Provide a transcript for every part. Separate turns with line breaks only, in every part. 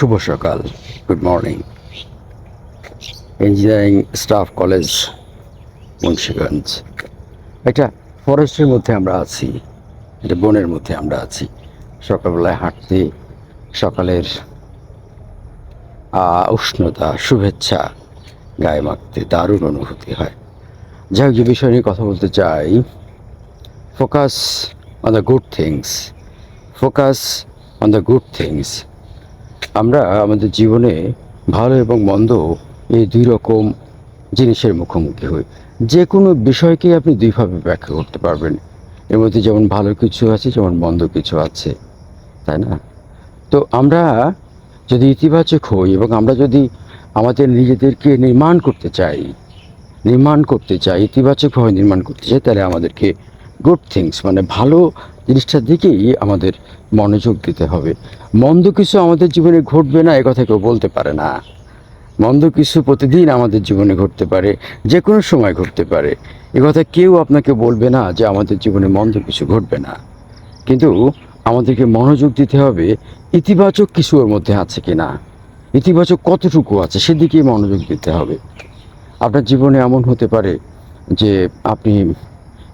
শুভ সকাল। Good morning engineering staff college Munshiganj একটা ফরেস্টের মধ্যে আমরা আছি, একটা বনের মধ্যে আমরা আছি। সকালবেলায় হাঁটতে, সকালের উষ্ণতা, শুভেচ্ছা গায়ে মাখতে দারুণ অনুভূতি হয়। যাই হোক, যে বিষয় নিয়ে কথা বলতে চাই focus on the good things focus on the good things আমরা আমাদের জীবনে ভালো এবং মন্দ এই দুই রকম জিনিসের মুখোমুখি হই। যে কোনো বিষয়কে আপনি দুইভাবে ব্যাখ্যা করতে পারবেন। এর মধ্যে যেমন ভালো কিছু আছে, যেমন মন্দ কিছু আছে, তাই না? তো আমরা যদি ইতিবাচক হই এবং আমরা যদি আমাদের নিজেদেরকে নির্মাণ করতে চাই, নির্মাণ করতে চাই, ইতিবাচকভাবে নির্মাণ করতে চাই, তাহলে আমাদেরকে গুড থিংস মানে ভালো জিনিসটার দিকেই আমাদের মনোযোগ দিতে হবে। মন্দ কিছু আমাদের জীবনে ঘটবে না, এ কথা কেউ বলতে পারে না। মন্দ কিছু প্রতিদিন আমাদের জীবনে ঘটতে পারে, যে কোনো সময় ঘটতে পারে। এ কথা কেউ আপনাকে বলবে না যে আমাদের জীবনে মন্দ কিছু ঘটবে না। কিন্তু আমাদেরকে মনোযোগ দিতে হবে, ইতিবাচক কিছু ওর মধ্যে আছে কি না ইতিবাচক কতটুকু আছে সেদিকেই মনোযোগ দিতে হবে। আপনার জীবনে এমন হতে পারে যে আপনি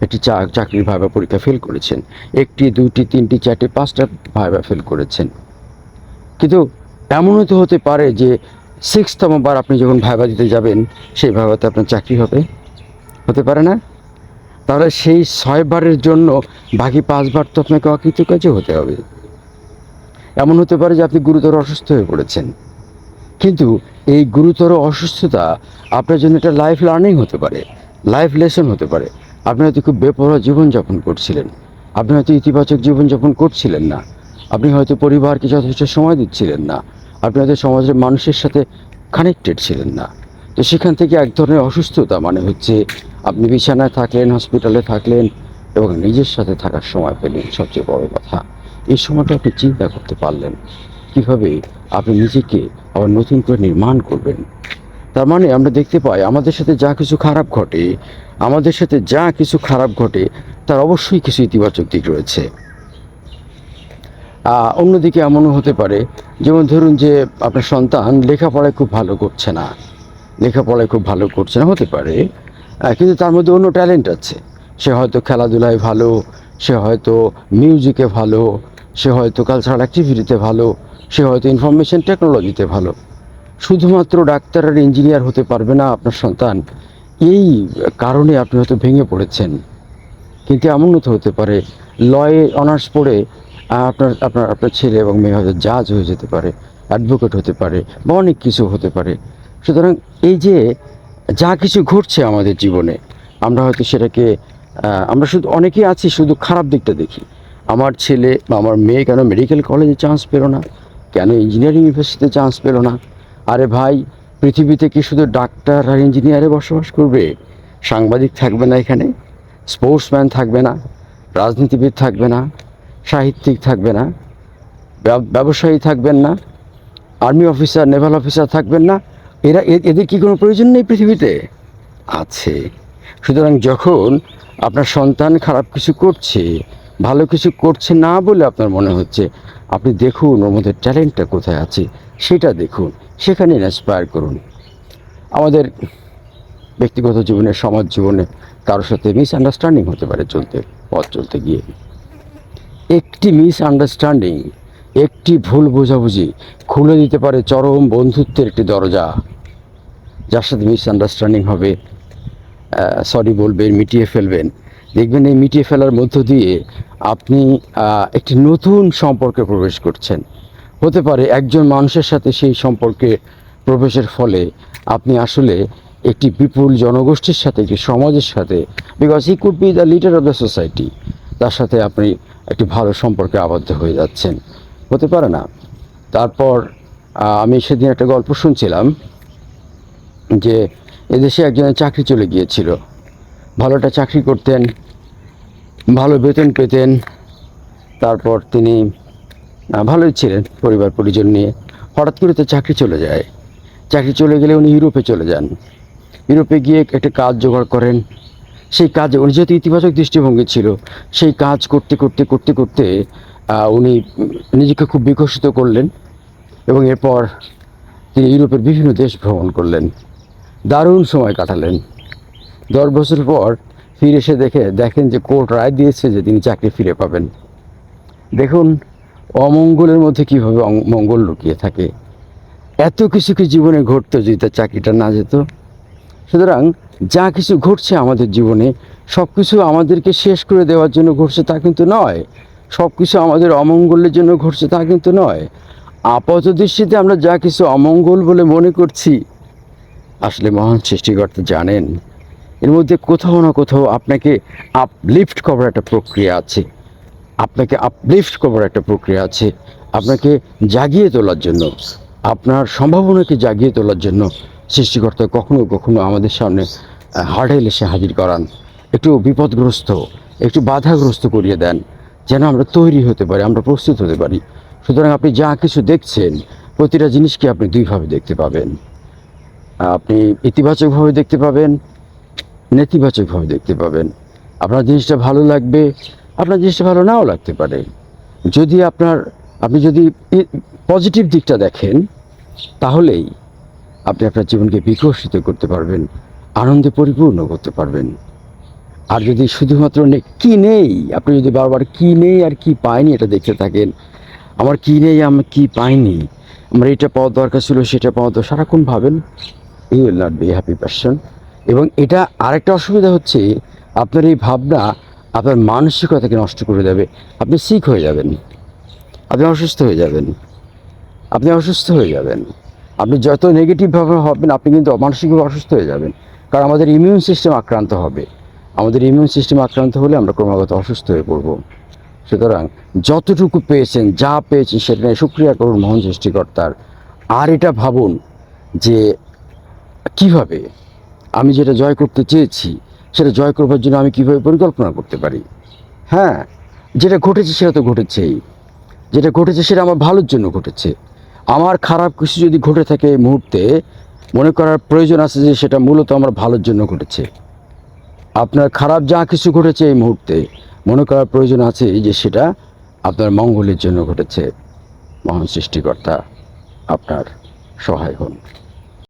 একটি চাকরির ভাইবা পরীক্ষা ফেল করেছেন। একটি দুটি তিনটি, চারটি, পাঁচটা ভাইবা ফেল করেছেন। কিন্তু এমনও তো হতে পারে যে সিক্সতম বার আপনি যখন ভাইবা দিতে যাবেন, সেই ভাইবাতে আপনার চাকরি হবে। হতে পারে না? তাহলে সেই ছয়বারের জন্য বাকি পাঁচবার তো আপনাকে অকৃতকার্য হতে হবে। এমন হতে পারে যে আপনি গুরুতর অসুস্থ হয়ে পড়েছেন। কিন্তু এই গুরুতর অসুস্থতা আপনার জন্য একটা লাইফ লার্নিং হতে পারে লাইফ লেসন হতে পারে। আপনি হয়তো খুব বেপরোয়া জীবনযাপন করছিলেন। আপনি হয়তো ইতিবাচক জীবনযাপন করছিলেন না। আপনি হয়তো পরিবারকে যথেষ্ট সময় দিচ্ছিলেন না। আপনি হয়তো সমাজের মানুষের সাথে কানেক্টেড ছিলেন না। তো সেখান থেকে এক ধরনের অসুস্থতা মানে হচ্ছে আপনি বিছানায় থাকলেন হসপিটালে থাকলেন এবং নিজের সাথে থাকার সময় পেলেন সবচেয়ে বড় কথা। এই সময়টা আপনি চিন্তা করতে পারলেন কীভাবে আপনি নিজেকে আবার নতুন করে নির্মাণ করবেন। তার মানে আমরা দেখতে পাই আমাদের সাথে যা কিছু খারাপ ঘটে আমাদের সাথে যা কিছু খারাপ ঘটে, তার অবশ্যই কিছু ইতিবাচক দিক রয়েছে। অন্যদিকে এমনও হতে পারে, যেমন ধরুন যে আপনার সন্তান লেখাপড়ায় খুব ভালো করছে না। লেখাপড়ায় খুব ভালো করছে না, হতে পারে। কিন্তু তার মধ্যে অন্য ট্যালেন্ট আছে। সে হয়তো খেলাধুলায় ভালো, সে হয়তো মিউজিকে ভালো, সে হয়তো কালচারাল অ্যাক্টিভিটিতে ভালো, সে হয়তো ইনফরমেশন টেকনোলজিতে ভালো। শুধুমাত্র ডাক্তার আর ইঞ্জিনিয়ার হতে পারবে না আপনার সন্তান। এই কারণে আপনি হয়তো ভেঙে পড়েছেন। কিন্তু এমনও তো হতে পারে, লয়ে অনার্স পড়ে আপনার আপনার আপনার ছেলে এবং মেয়ে হয়তো জাজ হয়ে যেতে পারে, অ্যাডভোকেট হতে পারে বা অনেক কিছু হতে পারে। সুতরাং এই যে যা কিছু ঘটছে আমাদের জীবনে, আমরা হয়তো সেটাকে আমরা শুধু অনেকেই আছি, শুধু খারাপ দিকটা দেখি। আমার ছেলে বা আমার মেয়ে কেন মেডিকেল কলেজে চান্স পেল না? কেন ইঞ্জিনিয়ারিং ইউনিভার্সিটিতে চান্স পেল না? আরে ভাই পৃথিবীতে কি শুধু ডাক্তার আর ইঞ্জিনিয়ারে বসবাস করবে? সাংবাদিক থাকবে না এখানে, স্পোর্টসম্যান থাকবে না, রাজনীতিবিদ থাকবে না, সাহিত্যিক থাকবে না ব্যবসায়ী থাকবেন না, আর্মি অফিসার, নেভাল অফিসার থাকবেন না। এরা এদের কি কোনো প্রয়োজন নেই পৃথিবীতে? আছে। সুতরাং যখন আপনার সন্তান খারাপ কিছু করছে, ভালো কিছু করছে না বলে আপনার মনে হচ্ছে, আপনি দেখুন ওর মধ্যে ট্যালেন্টটা কোথায় আছে, সেটা দেখুন। সেখানে ইন্সপায়ার করুন। আমাদের ব্যক্তিগত জীবনে, সমাজ জীবনে কারোর সাথে মিসআন্ডারস্ট্যান্ডিং হতে পারে চলতে, পথ চলতে গিয়ে। একটি মিসআন্ডারস্ট্যান্ডিং একটি ভুল বোঝাবুঝি খুলে দিতে পারে চরম বন্ধুত্বের একটি দরজা। যার সাথে মিসআন্ডারস্ট্যান্ডিং হবে সরি বলবেন, মিটিয়ে ফেলবেন। দেখবেন এই মিটিয়ে ফেলার মধ্য দিয়ে আপনি একটি নতুন সম্পর্কে প্রবেশ করছেন। হতে পারে একজন মানুষের সাথে সেই সম্পর্কে প্রবেশের ফলে আপনি আসলে একটি বিপুল জনগোষ্ঠীর সাথে, একটি সমাজের সাথে because he could be the leader of the society তার সাথে আপনি একটি ভালো সম্পর্কে আবদ্ধ হয়ে যাচ্ছেন। হতে পারে না। তারপর আমি সেদিন একটা গল্প শুনছিলাম যে এদেশে একজনের চাকরি চলে গিয়েছিল। ভালো একটা চাকরি করতেন, ভালো বেতন পেতেন, তারপর তিনি ভালোই ছিলেন পরিবার পরিজন নিয়ে। হঠাৎ করে তো চাকরি চলে যায়। চাকরি চলে গেলে উনি ইউরোপে চলে যান। ইউরোপে গিয়ে একটা কাজ জোগাড় করেন। সেই কাজে উনি যেহেতু ইতিবাচক দৃষ্টিভঙ্গি ছিল, সেই কাজ করতে করতে করতে করতে উনি নিজেকে খুব বিকশিত করলেন এবং এরপর তিনি ইউরোপের বিভিন্ন দেশ ভ্রমণ করলেন। দারুণ সময় কাটালেন। দশ বছর পর ফিরে এসে দেখে, দেখেন যে কোর্ট রায় দিয়েছে যে তিনি চাকরি ফিরে পাবেন। দেখুন অমঙ্গলের মধ্যে কীভাবে মঙ্গল লুকিয়ে থাকে? এত কিছু কি জীবনে ঘটতো যদি তার চাকরিটা না যেত? সুতরাং যা কিছু ঘটছে আমাদের জীবনে সব কিছু আমাদেরকে শেষ করে দেওয়ার জন্য ঘটছে তা কিন্তু নয়। সব কিছু আমাদের অমঙ্গলের জন্য ঘটছে তা কিন্তু নয়। আপাত দৃষ্টিতে আমরা যা কিছু অমঙ্গল বলে মনে করছি, আসলে মহান সৃষ্টিকর্তা জানেন, এর মধ্যে কোথাও না কোথাও আপনাকে আপলিফট করার একটা প্রক্রিয়া আছে। আপনাকে আপলিফট করার একটা প্রক্রিয়া আছে। আপনাকে জাগিয়ে তোলার জন্য, আপনার সম্ভাবনাকে জাগিয়ে তোলার জন্য সৃষ্টিকর্তা কখনো কখনো আমাদের সামনে হার্ডেল এসে হাজির করান। একটু বিপদগ্রস্ত, একটু বাধাগ্রস্ত করিয়ে দেন, যেন আমরা তৈরি হতে পারি, আমরা প্রস্তুত হতে পারি। সুতরাং আপনি যা কিছু দেখছেন, প্রতিটা জিনিসকে আপনি দুইভাবে দেখতে পাবেন। আপনি ইতিবাচকভাবে দেখতে পাবেন, নেতিবাচকভাবে দেখতে পাবেন। আপনার জিনিসটা ভালো লাগবে আপনার জিনিসটা ভালো নাও লাগতে পারে। যদি আপনার, আপনি যদি পজিটিভ দিকটা দেখেন, তাহলেই আপনি আপনার জীবনকে বিকশিত করতে পারবেন, আনন্দে পরিপূর্ণ করতে পারবেন। আর যদি শুধুমাত্র কি নেই? আপনি যদি বারবার কি নেই আর কি পায়নি এটা দেখতে থাকেন, আমার কি নেই, আমি কি পাইনি, আমার এটা পাওয়া দরকার ছিল, সেটা পাওয়া দরকার, সারাক্ষণ ভাবেন you will not be happy person এবং এটা আরেকটা অসুবিধা হচ্ছে, আপনার এই ভাবনা আপনার মানসিকতাকে নষ্ট করে দেবে। আপনি সিক হয়ে যাবেন। আপনি অসুস্থ হয়ে যাবেন। আপনি অসুস্থ হয়ে যাবেন। আপনি যত নেগেটিভভাবে হবেন, আপনি কিন্তু মানসিকভাবে অসুস্থ হয়ে যাবেন। কারণ আমাদের ইমিউন সিস্টেম আক্রান্ত হবে। আমাদের ইমিউন সিস্টেম আক্রান্ত হলে আমরা ক্রমাগত অসুস্থ হয়ে পড়ব। সুতরাং যতটুকু পেয়েছেন, যা পেয়েছেন, সেটা নিয়ে সুক্রিয়া করুন মহান সৃষ্টিকর্তার। আর এটা ভাবুন যে কীভাবে? আমি যেটা জয় করতে চেয়েছি সেটা জয় করবার জন্য আমি কীভাবে পরিকল্পনা করতে পারি? হ্যাঁ যেটা ঘটেছে সেটা তো ঘটেছেই। যেটা ঘটেছে সেটা আমার ভালোর জন্য ঘটেছে। আমার খারাপ কিছু যদি ঘটে থাকে এই মুহূর্তে, মনে করার প্রয়োজন আছে যে সেটা মূলত আমার ভালোর জন্য ঘটেছে। আপনার খারাপ যা কিছু ঘটেছে এই মুহূর্তে, মনে করার প্রয়োজন আছে যে সেটা আপনার মঙ্গলের জন্য ঘটেছে। মহান সৃষ্টিকর্তা, আপনার সহায় হন।